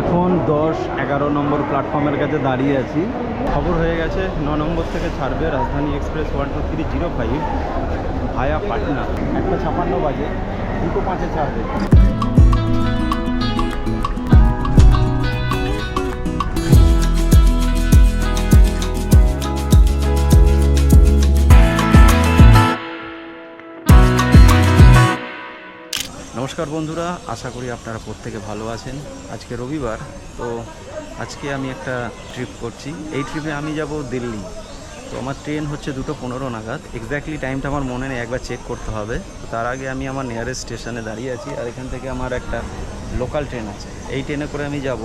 এখন দশ এগারো নম্বর প্ল্যাটফর্মের কাছে দাঁড়িয়ে আছি। খবর হয়ে গেছে, ন নম্বর থেকে ছাড়বে Rajdhani express one two three zero five via Patna. একটা ছাপান্ন বাজে, দুটো পাঁচে ছাড়বে। নমস্কার বন্ধুরা, আশা করি আপনারা প্রত্যেকে ভালো আছেন। আজকে রবিবার, তো আজকে আমি একটা ট্রিপ করছি। এই ট্রিপে আমি যাব দিল্লি। তো আমার ট্রেন হচ্ছে দুটো পনেরো নাগাদ। এক্স্যাক্টলি টাইমটা আমার মনে নেই, একবার চেক করতে হবে। তো তার আগে আমি আমার নিয়ারেস্ট স্টেশনে দাঁড়িয়ে আছি, আর এখান থেকে আমার একটা লোকাল ট্রেন আছে। এই ট্রেনে করে আমি যাব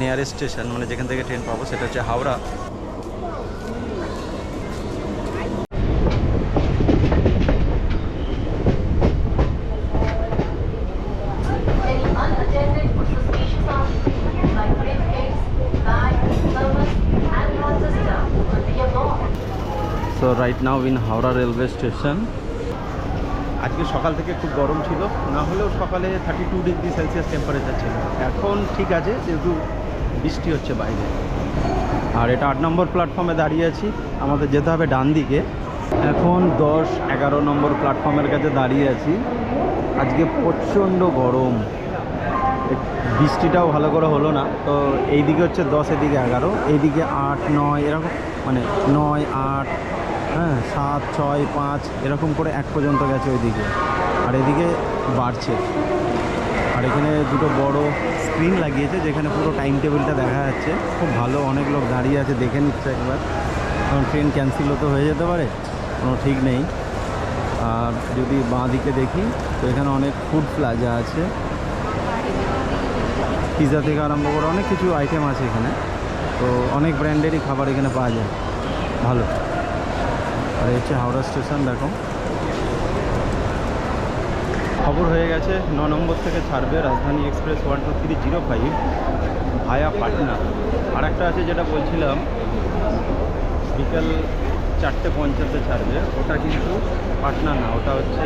নিয়ারেস্ট স্টেশন মানে যেখান থেকে ট্রেন পাবো, সেটা হচ্ছে Howrah. So right now in Howrah railway station আজকে সকাল থেকে খুব গরম ছিল। না হলেও সকালে thirty two degree Celsius temperature ছিল। এখন ঠিক আছে, যেহেতু বৃষ্টি হচ্ছে বাইরে। আর এটা আট নম্বর প্ল্যাটফর্মে দাঁড়িয়ে আছি। আমাদের যেতে হবে ডান দিকে। এখন দশ এগারো নম্বর প্ল্যাটফর্মের কাছে দাঁড়িয়ে আছি। আজকে প্রচণ্ড গরম। বৃষ্টিটাও ভালো করে হলো না। তো এইদিকে হচ্ছে দশ, এদিকে এগারো, এইদিকে আট, নয়, এরকম মানে নয়, আট হ্যাঁ সাত, ছয়, পাঁচ, এরকম করে এক পর্যন্ত গেছে ওইদিকে। আর এদিকে বাড়ছে। আর এখানে দুটো বড় স্ক্রিন লাগিয়েছে, যেখানে পুরো টাইম টেবিলটা দেখা যাচ্ছে। খুব ভালো, অনেক লোক দাঁড়িয়ে আছে, দেখে নিচ্ছে একবার। কারণ ট্রেন ক্যান্সেলও তো হয়ে যেতে পারে, কোনো ঠিক নেই। আর যদি বাঁ দিকে দেখি, তো এখানে অনেক ফুড প্লাজা আছে। পিৎজা থেকে আরম্ভ করে অনেক কিছু আইটেম আছে এখানে। তো অনেক ব্র্যান্ডেরই খাবার এখানে পাওয়া যায়। ভালো। আর হচ্ছে হাওড়া স্টেশন, দেখো। খবর হয়ে গেছে, ন নম্বর থেকে ছাড়বে Rajdhani express one two three zero five via Patna. আর একটা আছে যেটা বলছিলাম, বিকেল চারটে পঞ্চাশে ছাড়বে, ওটা কিন্তু পাটনা না, ওটা হচ্ছে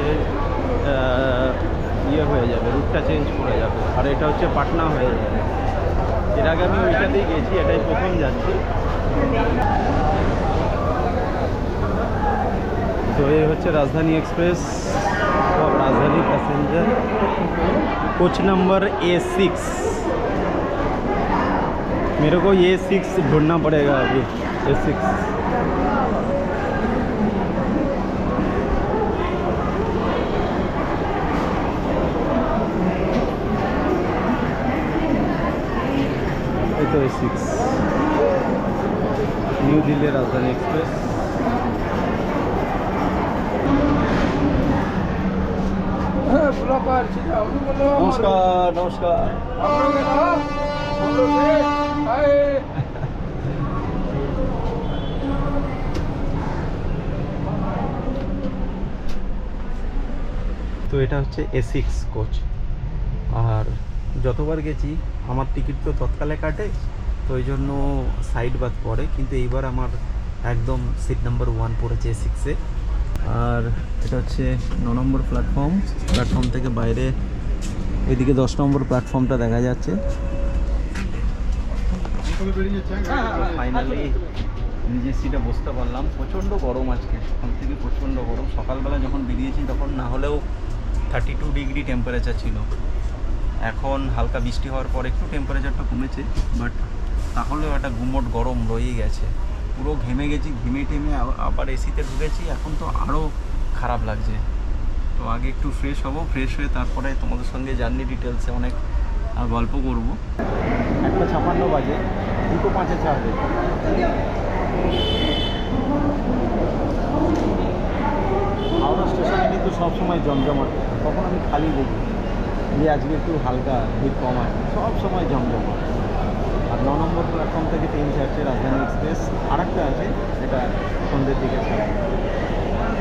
ইয়ে হয়ে যাবে, রুটটা চেঞ্জ করে যাবে। আর এটা হচ্ছে পাটনা হয়ে যাবে। এর আগে আমি ওইটাতেই গেছি, এটাই প্রথম যাচ্ছি। তো এই হচ্ছে রাজধানী এক্সপ্রেস और Rajdhani passenger coach number A six मेरे को ये सिक्स ढूंढना पड़ेगा अभी ए सिक्स এই তো এ সিক্স নিউ দিল্লি রাজধানী নমস্কার নমস্কার। তো এটা হচ্ছে এ সিক্স কোচ আর যতবার গেছি, আমার টিকিট তো তৎকালে কাটে, তো ওই জন্য সাইড বাদ পড়ে, কিন্তু এইবার আমার একদম সিট নাম্বার ওয়ান পড়েছে এ সিক্সে আর এটা হচ্ছে ন নম্বর প্ল্যাটফর্ম প্ল্যাটফর্ম থেকে বাইরে এদিকে দশ নম্বর প্ল্যাটফর্মটা দেখা যাচ্ছে। ফাইনালি নিজের সিটে বসতে পারলাম। প্রচণ্ড গরম আজকে সকাল থেকে প্রচণ্ড গরম। সকালবেলা যখন বেরিয়েছি, তখন না হলেও থার্টি টু ডিগ্রি টেম্পারেচার ছিল। এখন হালকা বৃষ্টি হওয়ার পর একটু টেম্পারেচারটা কমেছে বাট তাহলেও একটা গুমট গরম রয়েই গেছে। পুরো ঘেমে গেছি, ঘেমে টেমে আবার এসিতে ঢুকেছি। এখন তো আরও খারাপ লাগছে। তো আগে একটু ফ্রেশ হব ফ্রেশ হয়ে তারপরে তোমাদের সঙ্গে জার্নি ডিটেলসে অনেক গল্প করব। একটা ছাপান্ন বাজে, দুটো পাঁচে ছাড়বে হাওড়া স্টেশনে কিন্তু সবসময় জমজমাট। তখন আমি খালি দেখি যে আজকে একটু হালকা ভিড় কম আছে। সব সময় জমজমাট। আর ন নম্বর প্ল্যাটফর্ম থেকে ট্রেন ছাড়ছে রাজধানী এক্সপ্রেস আর একটা আছে, যেটা সন্ধ্যের দিকে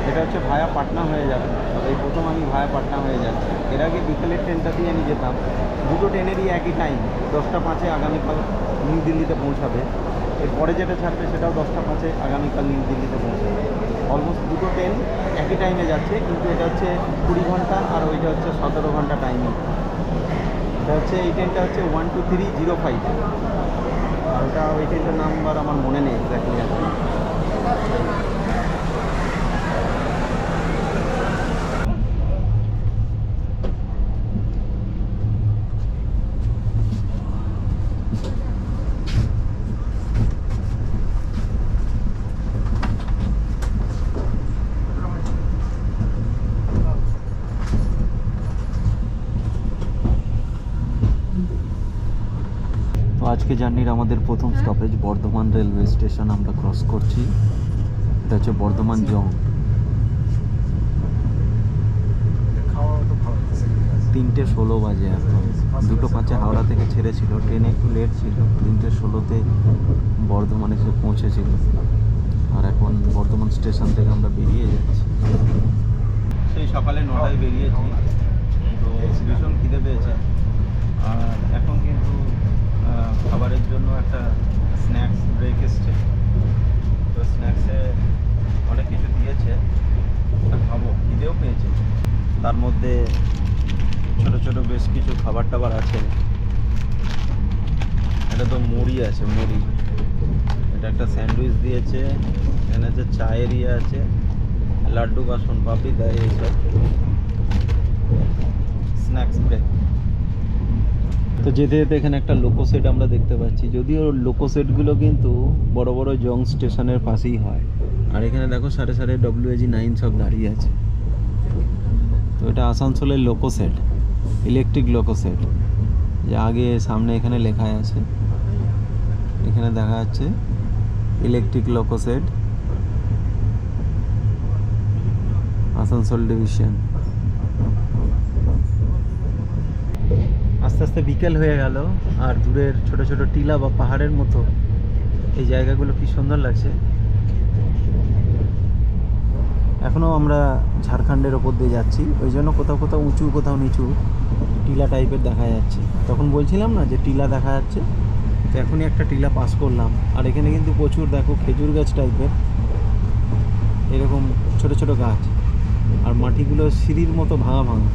এটা হচ্ছে ভায়া পাটনা হয়ে যাবে। এই প্রথম আমি ভায়া পাটনা হয়ে যাচ্ছি। এর আগে বিকেলের ট্রেনটা দিয়ে আমি যেতাম। দুটো ট্রেনেরই একই টাইম দশটা পাঁচে আগামীকাল নিউ দিল্লিতে পৌঁছাবে। এরপরে যেটা ছাড়বে সেটাও দশটা পাঁচে আগামীকাল নিউ দিল্লিতে পৌঁছাবে। অলমোস্ট দুটো ট্রেন একই টাইমে যাচ্ছে, কিন্তু এটা হচ্ছে কুড়ি ঘণ্টা আর ওইটা হচ্ছে সতেরো ঘণ্টা টাইমিং এটা হচ্ছে, এই ট্রেনটা হচ্ছে one two three zero five আর ওটা, ওই ট্রেনটার নাম্বার আমার মনে নেই এক্স্যাক্টলি আজকে জার্নির আমাদের প্রথম স্টপেজ বর্ধমান রেলওয়ে স্টেশন আমরা ক্রস করছি। এটা হচ্ছে বর্ধমান জং। তিনটে ষোলো বাজে এখন। দুটো পাঁচে হাওড়া থেকে ছেড়েছিল ট্রেনে একটু লেট ছিল। তিনটে ষোলোতে বর্ধমানে এসে পৌঁছেছিল। আর এখন বর্ধমান স্টেশন থেকে আমরা বেরিয়ে যাচ্ছি। সেই সকালে নটায় বেরিয়েছি। তো ভীষণ খিদে পেয়েছে আর এখন কিন্তু আহ, খাবারের জন্য একটা স্ন্যাক্স ব্রেক এসছে তো স্ন্যাক্সে অনেক কিছু দিয়েছে আর খাব খিদেও পেয়েছে তার মধ্যে ছোট ছোট বেশ কিছু খাবার টাবার আছে। এটা তো মুড়ি আছে, মুড়ি। এটা একটা স্যান্ডউইচ দিয়েছে, এখানে আছে চায়ের ইয়ে আছে, লাড্ডু, বাসন, পাপড়ি দেয় এইসব স্ন্যাক্স ব্রেক তো যেতে যেতে এখানে একটা লোকো সেট আমরা দেখতে পাচ্ছি, যদিও লোকো সেটগুলো কিন্তু বড় বড় জং স্টেশনের পাশেই হয়। আর এখানে দেখো সাড়ে সাড়ে ডব্লিউএজি নাইন সব দাঁড়িয়ে আছে। তো এটা আসানসোলের loco set electric loco set যে আগে সামনে এখানে লেখা আছে, এখানে দেখা যাচ্ছে electric loco set Asansol division. আস্তে আস্তে বিকেল হয়ে গেল, আর দূরের ছোট ছোট টিলা বা পাহাড়ের মতো এই জায়গাগুলো কি সুন্দর লাগছে। এখনও আমরা ঝাড়খণ্ডের ওপর দিয়ে যাচ্ছি। ওই জন্য কোথাও কোথাও উঁচু, কোথাও নিচু টিলা টাইপের দেখা যাচ্ছে। তখন বলছিলাম না যে টিলা দেখা যাচ্ছে। তো এখনই একটা টিলা পাস করলাম। আর এখানে কিন্তু প্রচুর দেখো খেজুর গাছ টাইপের। এরকম ছোট ছোট গাছ। আর মাটিগুলো সিঁড়ির মতো ভাঙা ভাঙা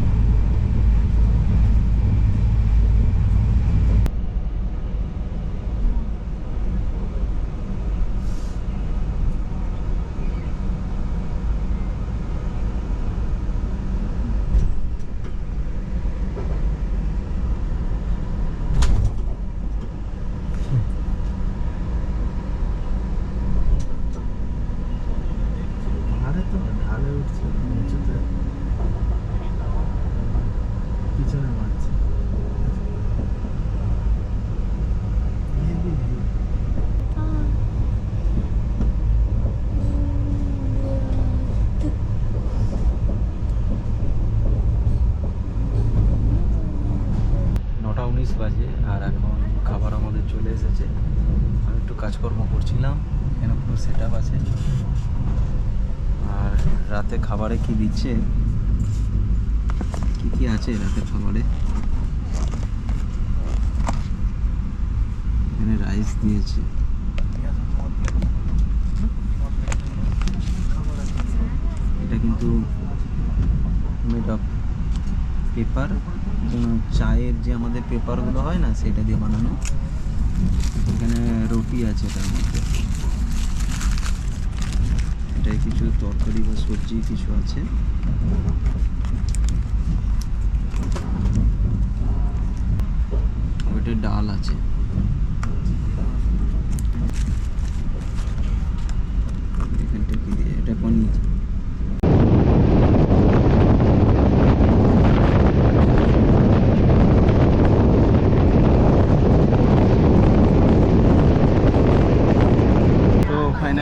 পাহাড়ে তো ঢালে উঠছে নিচুতে পিছনে মারছে নটা উনিশ বাজে আর এখন খাবার আমাদের চলে এসেছে আমি একটু কাজকর্ম করছিলাম এখানে পুরো সেট আছে। আর রাতে খাবারে কি দিচ্ছে? কি কি আছে রাতের খাবারে? এখানে রাইস দিয়েছে। এটা কিন্তু মেড অফ পেপার চায়ের যে আমাদের পেপারগুলো হয় না, সেটা দিয়ে বানানো। এখানে রুটি আছে তার মধ্যে। এটাই কিছু তরকারি বা সবজি কিছু আছে। ওইটা ডাল আছে এখানটা কি দিয়ে এটা পনির তো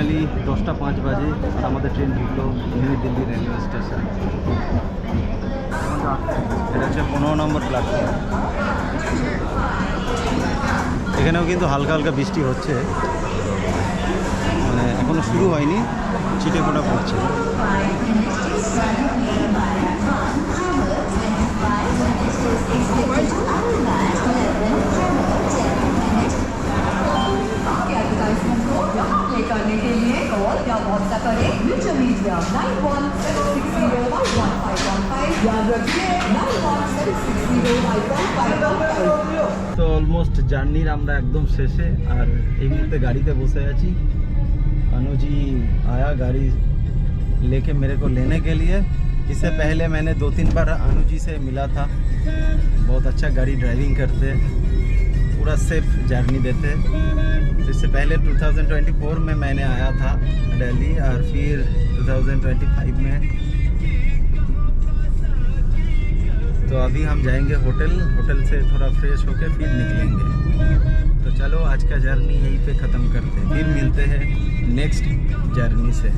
ফাইনালি দশটা পাঁচ বাজে আর আমাদের ট্রেন ঢুকলো নিউ দিল্লি রেলওয়ে স্টেশন। এটা হচ্ছে পনেরো নম্বর প্ল্যাটফর্ম এখানেও কিন্তু হালকা হালকা বৃষ্টি হচ্ছে। মানে এখনও শুরু হয়নি ছিটে ফোটা পড়ছে। फाइव অলমোস্ট জার্নির আমরা একদম শেষে আর এই মুহূর্তে গাড়িতে বসে আছি अनुजी आया गाड़ी लेके मेरे को लेने के लिए इससे पहले मैंने दो तीन बार अनुजी से मिला था बहुत अच्छा गाड़ी ड्राइविंग करते पूरा सेफ जर्नी देते तो इससे पहले 2024 में मैंने आया था दिल्ली और फिर 2025 में तो अभी हम जाएँगे होटल होटल से थोड़ा फ्रेश होके फिर निकलेंगे। तो चलो, आज का जर्नी यहीं पे ख़त्म करते हैं। फिर मिलते हैं नेक्स्ट जर्नी से।